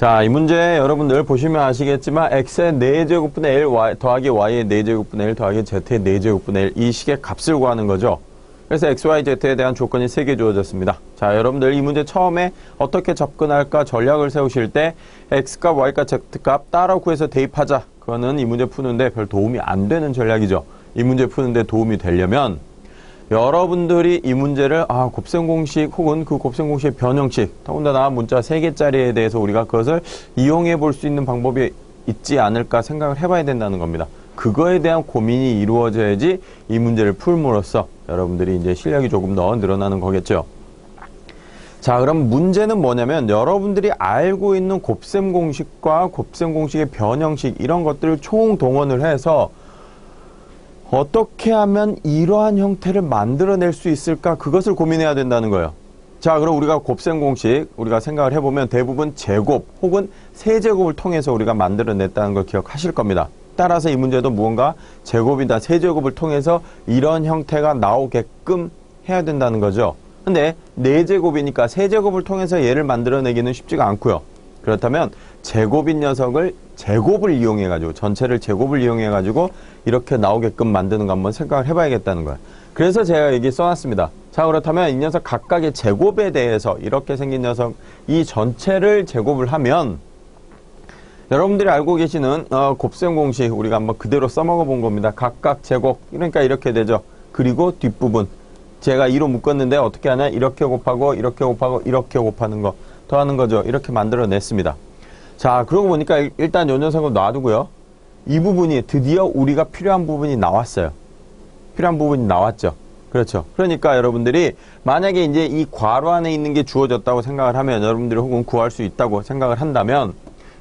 자, 이 문제 여러분들 보시면 아시겠지만 x의 4제곱분의 l y, 더하기 y의 4제곱분의 l 더하기 z의 4제곱분의 l 이 식의 값을 구하는 거죠. 그래서 x, y, z에 대한 조건이 3개 주어졌습니다. 자, 여러분들 이 문제 처음에 어떻게 접근할까 전략을 세우실 때 x값, y값, z값 따라 구해서 대입하자. 그거는 이 문제 푸는데 별 도움이 안 되는 전략이죠. 이 문제 푸는데 도움이 되려면 여러분들이 이 문제를 아 곱셈 공식 혹은 그 곱셈 공식의 변형식 더군다나 문자 3개짜리에 대해서 우리가 그것을 이용해 볼 수 있는 방법이 있지 않을까 생각을 해봐야 된다는 겁니다. 그거에 대한 고민이 이루어져야지 이 문제를 풀므로써 여러분들이 이제 실력이 조금 더 늘어나는 거겠죠. 자, 그럼 문제는 뭐냐면 여러분들이 알고 있는 곱셈 공식과 곱셈 공식의 변형식 이런 것들을 총 동원을 해서 어떻게 하면 이러한 형태를 만들어낼 수 있을까 그것을 고민해야 된다는 거예요. 자, 그럼 우리가 곱셈 공식 우리가 생각을 해보면 대부분 제곱 혹은 세제곱을 통해서 우리가 만들어냈다는 걸 기억하실 겁니다. 따라서 이 문제도 무언가 제곱이다 세제곱을 통해서 이런 형태가 나오게끔 해야 된다는 거죠. 근데 네제곱이니까 세제곱을 통해서 얘를 만들어내기는 쉽지가 않고요. 그렇다면 제곱인 녀석을 제곱을 이용해 가지고 전체를 제곱을 이용해 가지고 이렇게 나오게끔 만드는 거 한번 생각을 해봐야겠다는 거예요. 그래서 제가 여기 써놨습니다. 자 그렇다면 이 녀석 각각의 제곱에 대해서 이렇게 생긴 녀석 이 전체를 제곱을 하면 여러분들이 알고 계시는 어, 곱셈 공식 우리가 한번 그대로 써먹어 본 겁니다. 각각 제곱 그러니까 이렇게 되죠. 그리고 뒷부분 제가 2로 묶었는데 어떻게 하냐 이렇게 곱하고 이렇게 곱하고 이렇게 곱하는 거 더하는 거죠. 이렇게 만들어냈습니다. 자 그러고 보니까 일단 요 녀석은 놔두고요. 이 부분이 드디어 우리가 필요한 부분이 나왔어요. 필요한 부분이 나왔죠. 그렇죠. 그러니까 여러분들이 만약에 이제 이 괄호 안에 있는 게 주어졌다고 생각을 하면 여러분들이 혹은 구할 수 있다고 생각을 한다면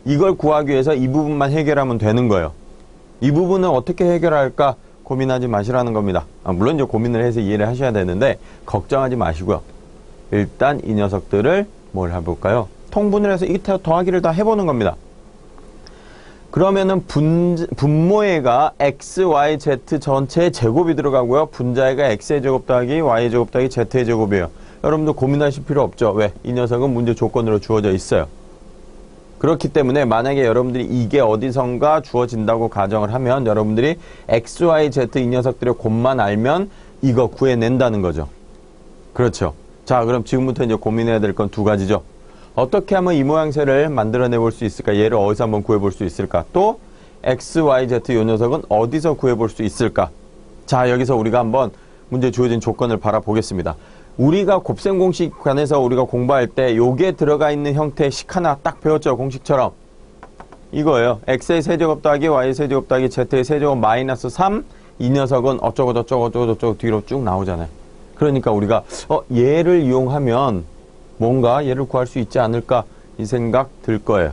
이걸 구하기 위해서 이 부분만 해결하면 되는 거예요. 이 부분은 어떻게 해결할까 고민하지 마시라는 겁니다. 아, 물론 이제 고민을 해서 이해를 하셔야 되는데 걱정하지 마시고요. 일단 이 녀석들을 뭘 해볼까요? 통분을 해서 이 더하기를 다 해보는 겁니다. 그러면은 분, 분모에가 x, y, z 전체의 제곱이 들어가고요. 분자에가 x의 제곱 더하기 y의 제곱 더하기 z의 제곱이에요. 여러분들 고민하실 필요 없죠. 왜? 이 녀석은 문제 조건으로 주어져 있어요. 그렇기 때문에 만약에 여러분들이 이게 어디선가 주어진다고 가정을 하면 여러분들이 x, y, z 이 녀석들의 곱만 알면 이거 구해낸다는 거죠. 그렇죠. 자, 그럼 지금부터 이제 고민해야 될 건 두 가지죠. 어떻게 하면 이 모양새를 만들어내 볼 수 있을까? 얘를 어디서 한번 구해볼 수 있을까? 또 x, y, z 요 녀석은 어디서 구해볼 수 있을까? 자, 여기서 우리가 한번 문제 주어진 조건을 바라보겠습니다. 우리가 곱셈 공식 관해서 우리가 공부할 때 요게 들어가 있는 형태의 식 하나 딱 배웠죠. 공식처럼. 이거예요. x의 세제곱 더하기 y의 세제곱 더하기 z의 세제곱 마이너스 3. 이 녀석은 어쩌고 저쩌고 어쩌고 저쩌고 뒤로 쭉 나오잖아요. 그러니까 우리가 어 얘를 이용하면 뭔가 얘를 구할 수 있지 않을까 이 생각 들 거예요.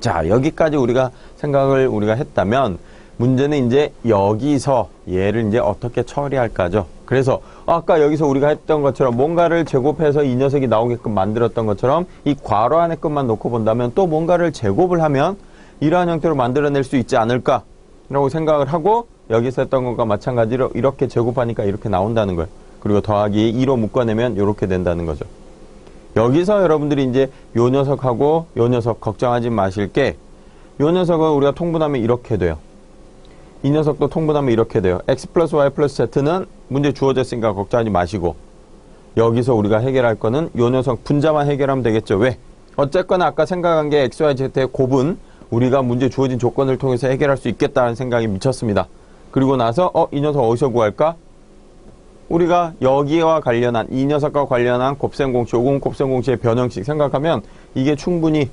자 여기까지 우리가 생각을 우리가 했다면 문제는 이제 여기서 얘를 이제 어떻게 처리할까죠. 그래서 아까 여기서 우리가 했던 것처럼 뭔가를 제곱해서 이 녀석이 나오게끔 만들었던 것처럼 이 괄호 안에 것만 놓고 본다면 또 뭔가를 제곱을 하면 이러한 형태로 만들어낼 수 있지 않을까라고 생각을 하고 여기서 했던 것과 마찬가지로 이렇게 제곱하니까 이렇게 나온다는 거예요. 그리고 더하기 2로 묶어내면 이렇게 된다는 거죠. 여기서 여러분들이 이제 요 녀석하고 요 녀석 걱정하지 마실 게 요 녀석은 우리가 통분하면 이렇게 돼요. 이 녀석도 통분하면 이렇게 돼요. x 플러스 y 플러스 z는 문제 주어졌으니까 걱정하지 마시고 여기서 우리가 해결할 거는 요 녀석 분자만 해결하면 되겠죠. 왜? 어쨌거나 아까 생각한 게 x, y, z의 곱은 우리가 문제 주어진 조건을 통해서 해결할 수 있겠다는 생각이 미쳤습니다. 그리고 나서 어, 이 녀석 어디서 구할까? 우리가 여기와 관련한 이 녀석과 관련한 곱셈 공식, 오공 곱셈 공식의 변형식 생각하면 이게 충분히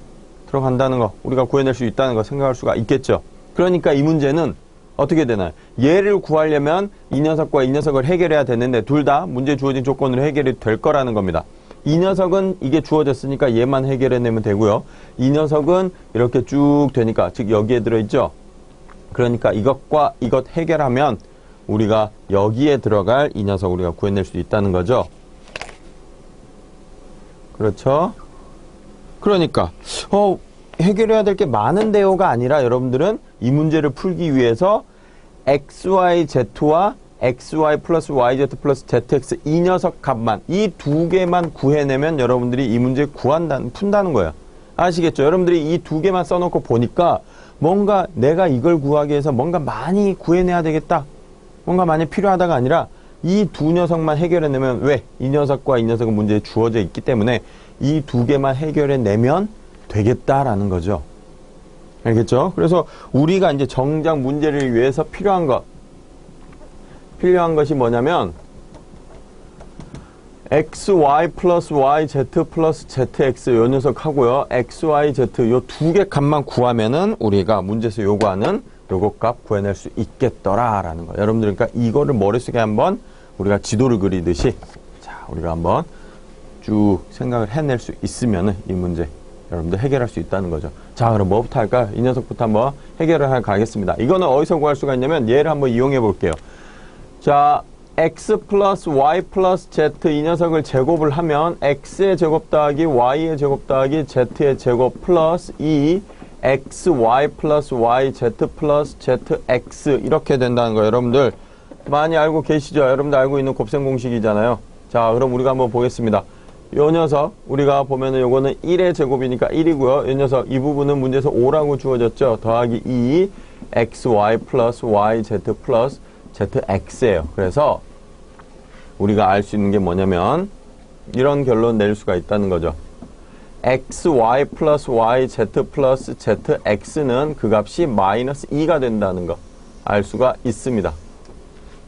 들어간다는 거, 우리가 구해낼 수 있다는 거 생각할 수가 있겠죠. 그러니까 이 문제는 어떻게 되나요? 얘를 구하려면 이 녀석과 이 녀석을 해결해야 되는데 둘 다 문제 주어진 조건으로 해결이 될 거라는 겁니다. 이 녀석은 이게 주어졌으니까 얘만 해결해내면 되고요. 이 녀석은 이렇게 쭉 되니까 즉 여기에 들어있죠. 그러니까 이것과 이것 해결하면 우리가 여기에 들어갈 이 녀석 우리가 구해낼 수 있다는 거죠. 그렇죠? 그러니까 어 해결해야 될 게 많은데요가 아니라 여러분들은 이 문제를 풀기 위해서 XYZ와 XY 플러스 YZ 플러스 ZX 이 녀석 값만 이 두 개만 구해내면 여러분들이 이 문제 구한다는 푼다는 거예요. 아시겠죠? 여러분들이 이 두 개만 써놓고 보니까 뭔가 내가 이걸 구하기 위해서 뭔가 많이 구해내야 되겠다. 뭔가 많이 필요하다가 아니라 이 두 녀석만 해결해내면 왜? 이 녀석과 이 녀석은 문제에 주어져 있기 때문에 이 두 개만 해결해내면 되겠다라는 거죠. 알겠죠? 그래서 우리가 이제 정작 문제를 위해서 필요한 것, 필요한 것이 뭐냐면 xy 플러스 yz 플러스 zx 요 녀석 하고요. xyz 요 두 개 값만 구하면은 우리가 문제에서 요구하는 요거 값 구해낼 수 있겠더라라는 거. 여러분들 그러니까 이거를 머릿속에 한번 우리가 지도를 그리듯이 자, 우리가 한번 쭉 생각을 해낼 수 있으면은 이 문제 여러분들 해결할 수 있다는 거죠. 자, 그럼 뭐부터 할까요? 이 녀석부터 한번 해결을 해 가겠습니다. 이거는 어디서 구할 수가 있냐면 얘를 한번 이용해 볼게요. 자, x 플러스 y 플러스 z 이 녀석을 제곱을 하면 x의 제곱 더하기 y의 제곱 더하기 z의 제곱 플러스 2 x y 플러스 y z 플러스 z x 이렇게 된다는 거예요. 여러분들 많이 알고 계시죠? 여러분들 알고 있는 곱셈 공식이잖아요. 자, 그럼 우리가 한번 보겠습니다. 요 녀석 우리가 보면은 요거는 1의 제곱이니까 1이고요. 요 녀석 이 부분은 문제에서 5라고 주어졌죠. 더하기 2 xy 플러스 yz 플러스 zx예요. 그래서 우리가 알 수 있는 게 뭐냐면 이런 결론 낼 수가 있다는 거죠. Xy 플러스 yz 플러스 zx는 그 값이 마이너스 2가 된다는 거 알 수가 있습니다.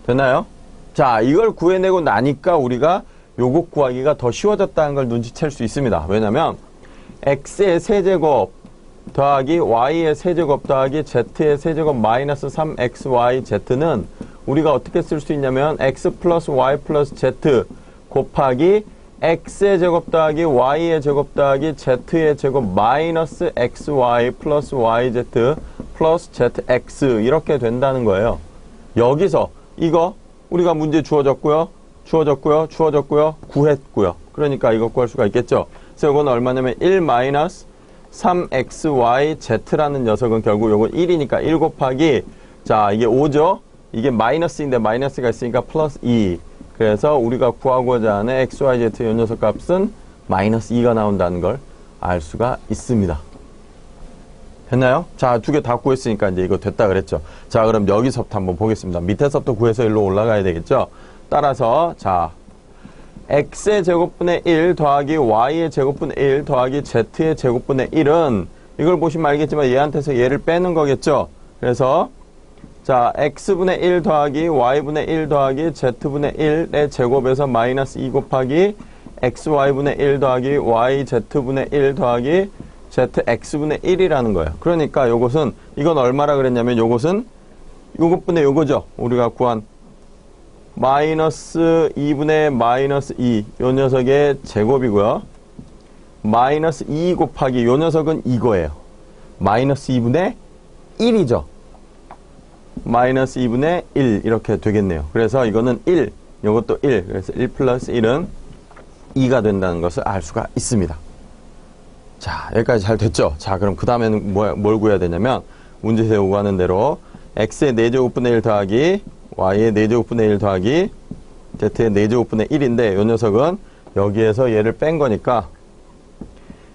되나요? 자, 이걸 구해내고 나니까 우리가 요것 구하기가 더 쉬워졌다는 걸 눈치챌 수 있습니다. 왜냐면 x의 세제곱 더하기 y의 세제곱 더하기 z의 세제곱 마이너스 3xyz는 우리가 어떻게 쓸 수 있냐면 x 플러스 y 플러스 z 곱하기 x의 제곱 더하기 y의 제곱 더하기 z의 제곱 마이너스 xy 플러스 yz 플러스 zx 이렇게 된다는 거예요. 여기서 이거 우리가 문제 주어졌고요. 주어졌고요. 주어졌고요. 구했고요. 그러니까 이거 구할 수가 있겠죠. 그래서 이거는 얼마냐면 1 마이너스 3xyz라는 녀석은 결국 요건 1이니까 1 곱하기 자 이게 5죠. 이게 마이너스인데 마이너스가 있으니까 플러스 2. 그래서 우리가 구하고자 하는 xyz 요 녀석 값은 마이너스 2가 나온다는 걸 알 수가 있습니다. 됐나요? 자, 두 개 다 구했으니까 이제 이거 됐다 그랬죠. 자, 그럼 여기서부터 한번 보겠습니다. 밑에서부터 구해서 일로 올라가야 되겠죠. 따라서 자, x의 제곱분의 1 더하기 y의 제곱분의 1 더하기 z의 제곱분의 1은 이걸 보시면 알겠지만 얘한테서 얘를 빼는 거겠죠. 그래서 자, x분의 1 더하기 y분의 1 더하기 z분의 1의 제곱에서 마이너스 2 곱하기 xy분의 1 더하기 yz분의 1 더하기 zx분의 1이라는 거예요. 그러니까 요것은 이건 얼마라 그랬냐면 요것은 요것분의 요거죠. 우리가 구한 마이너스 2분의 마이너스 2. 요 녀석의 제곱이고요. 마이너스 2 곱하기 요 녀석은 이거예요. 마이너스 2분의 1이죠. 마이너스 2분의 1 이렇게 되겠네요. 그래서 이거는 1, 이것도 1. 그래서 1 플러스 1은 2가 된다는 것을 알 수가 있습니다. 자, 여기까지 잘 됐죠? 자, 그럼 그 다음에는 뭐, 뭘 구해야 되냐면 문제에서 요구하는 대로 x의 4제곱분의 1 더하기 y의 4제곱분의 1 더하기 z의 4제곱분의 1인데 요 녀석은 여기에서 얘를 뺀 거니까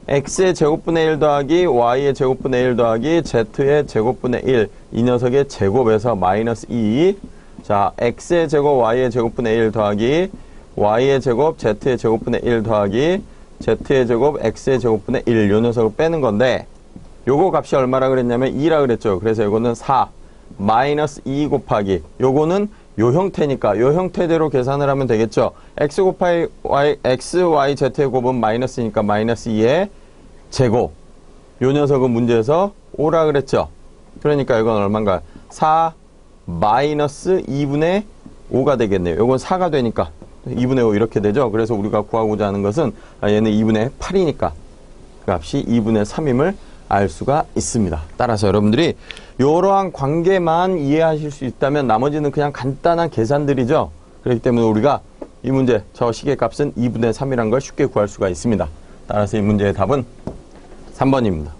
x의 제곱분의 1 더하기 y의 제곱분의 1 더하기 z의 제곱분의 1 이 녀석의 제곱에서 마이너스 2 자, x의 제곱 y의 제곱분의 1 더하기 y의 제곱 z의 제곱분의 1 더하기 z의 제곱 x의 제곱분의 1 요 녀석을 빼는 건데 요거 값이 얼마라 그랬냐면 2라 그랬죠. 그래서 요거는 4 마이너스 2 곱하기. 요거는 요 형태니까 요 형태대로 계산을 하면 되겠죠. x 곱하기 y, x, y, z의 곱은 마이너스니까 마이너스 2의 제곱. 요 녀석은 문제에서 5라 그랬죠. 그러니까 이건 얼마인가? 4 마이너스 2분의 5가 되겠네요. 요건 4가 되니까 2분의 5 이렇게 되죠. 그래서 우리가 구하고자 하는 것은 아, 얘는 2분의 8이니까 그 값이 2분의 3임을 알 수가 있습니다. 따라서 여러분들이 이러한 관계만 이해하실 수 있다면 나머지는 그냥 간단한 계산들이죠. 그렇기 때문에 우리가 이 문제 저 시계값은 2분의 3이라는 걸 쉽게 구할 수가 있습니다. 따라서 이 문제의 답은 3번입니다.